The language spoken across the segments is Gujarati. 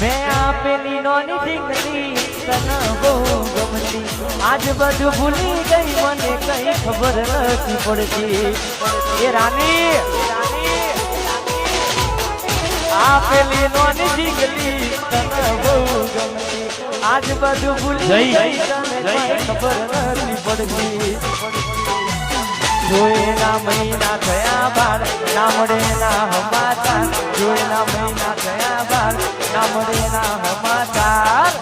મેં આપેલી નોની દીકરી તને બહુ ગમતી. આજ બધું ભૂલી ગઈ મને કઈ ખબર નથી પડતી. એ રાની આપેલી નોની દીકરી તને બહુ ગમતી. આજ બધું ભૂલી ગઈ તને કઈ ખબર નથી પડતી. જોયેલા મહિના થયા બાર ના મળે ના હમાચાર જોયેલા મહિના થયા બાર ના હમાચાર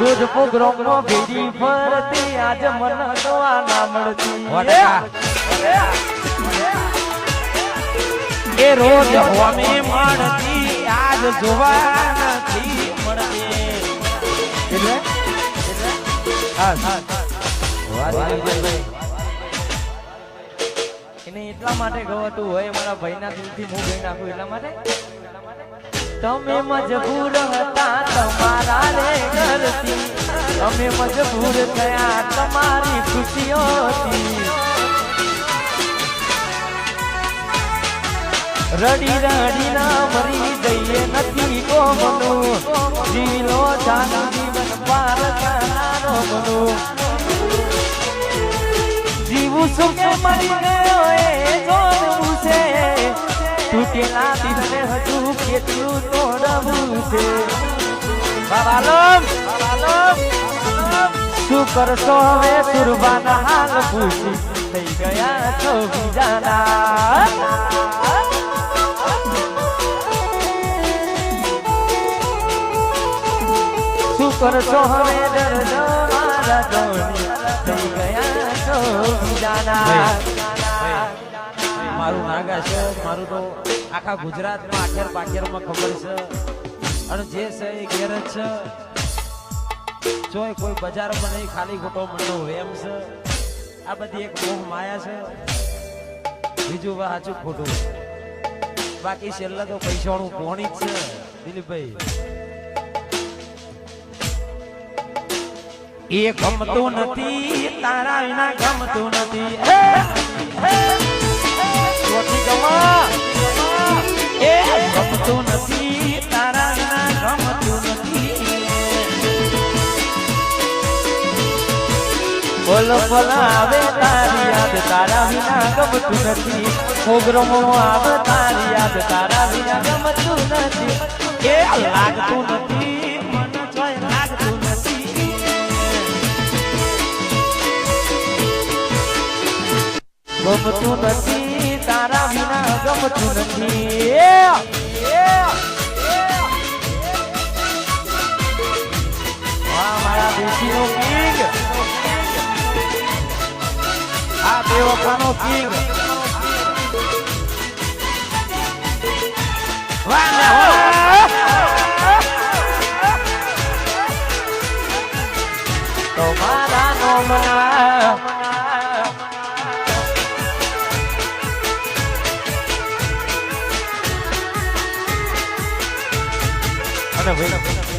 રોજ પ્રોગ્રામમાં ભેડી ફરતી આજ મન તો આ ના મળતી સો એ રોજ હોમે મળતી આજ જોવા નથી મળતી. એટલે? હા. એને એટલા માટે ગવાતું હોય, મારા ભાઈના દિલથી હું ગઈ નાખું, એટલા માટે? તમે મજબૂર હતા તમારા રે ઘરથી. તમે મજબૂર થયા તમારી ખુશીઓથી. રડી રડી ના મરી જઈએ નથી કોમનું. જીલો જાન જીવન પાર કરનારો બનું. જીવું છું કે તૂટેલા દિલને હજુ કેટલું તોડવું છે શું કરશો હવે સુરબાના હાલ પૂછી થઈ ગયા છો બીજાના શું કરશો હવે મારું નાગા છે, મારું તો આખા ગુજરાતમાં આખેર પાખેરમાં ખબર છે. અને જે છે એ ઘેર જ છે. જોય કોઈ બજારમાં નહીં ખાલી ખોટો મનનો એમ છે, આ બધી એક મોહ માયા છે. બીજું સાચું ખોટું? બાકી છેલ્લા તો પૈસાનું કોણી જ છે, દિલીપભાઈ. એ ગમતું નથી, તારા વિના ગમતું નથી. બોલ બોલ આવે તારી યાદ, તારા વિના ગમતું નથી. પ્રોગ્રામો આવે તારી યાદ, તારા વિના ગમતું નથી. એ લાગતું નથી ગમતું નથી, તારા વિના ગમતું નથી. વખાનો કિંગ વાહ ને. તમારા નોમના અને ભાઈ